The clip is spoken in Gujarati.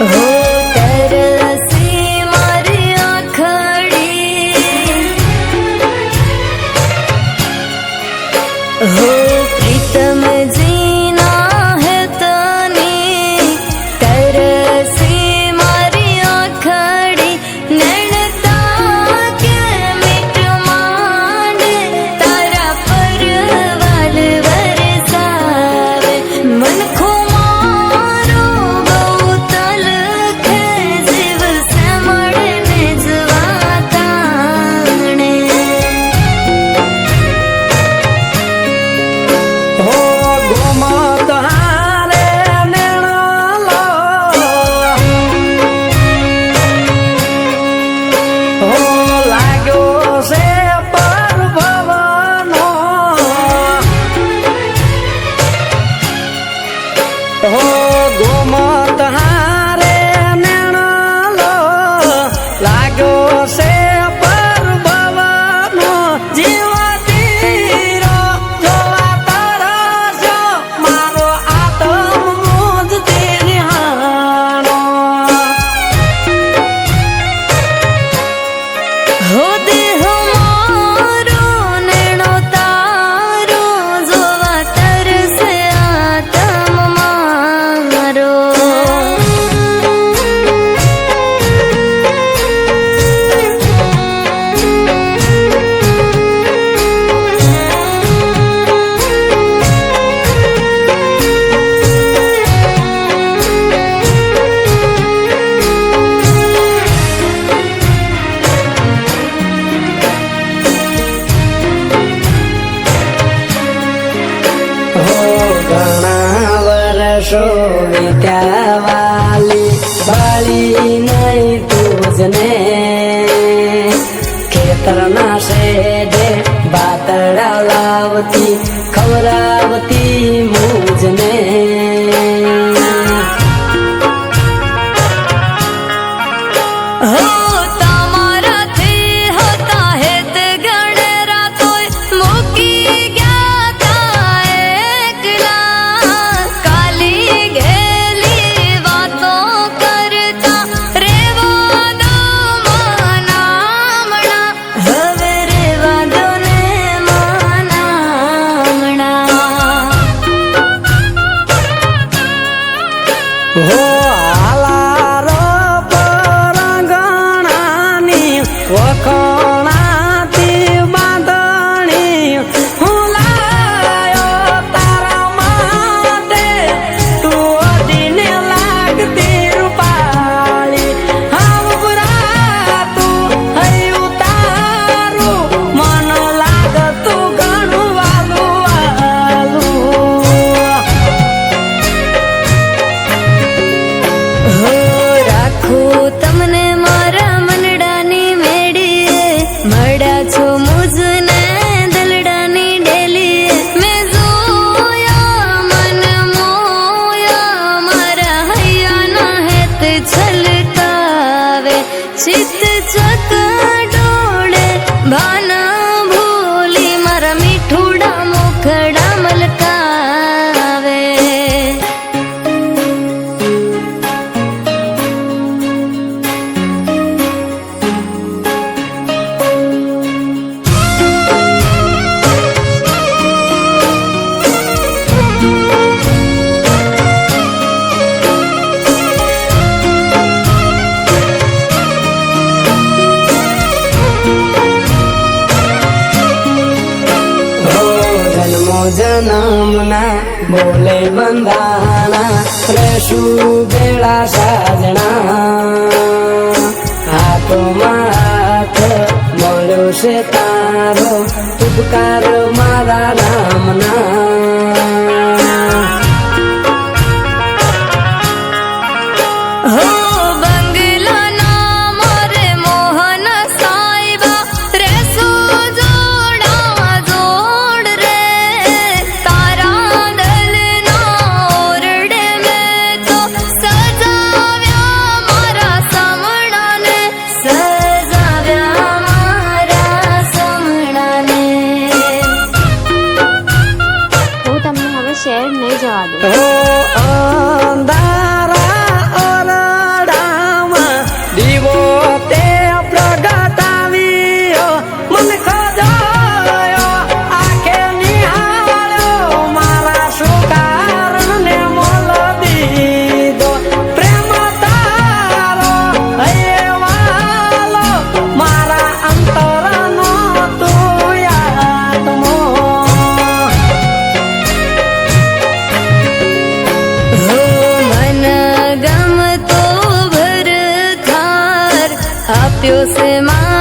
हो तरल શોવિતાવાલી બાળી નહીં તુજને ખેતરના શેડે બાતડા લાવતી Oh. চিতে চাকা જનમના બોલે બંધાણા રહેશું ભેળા સાજણા હાથો મારા મળ્યો છે તારો આપ્યો છે માં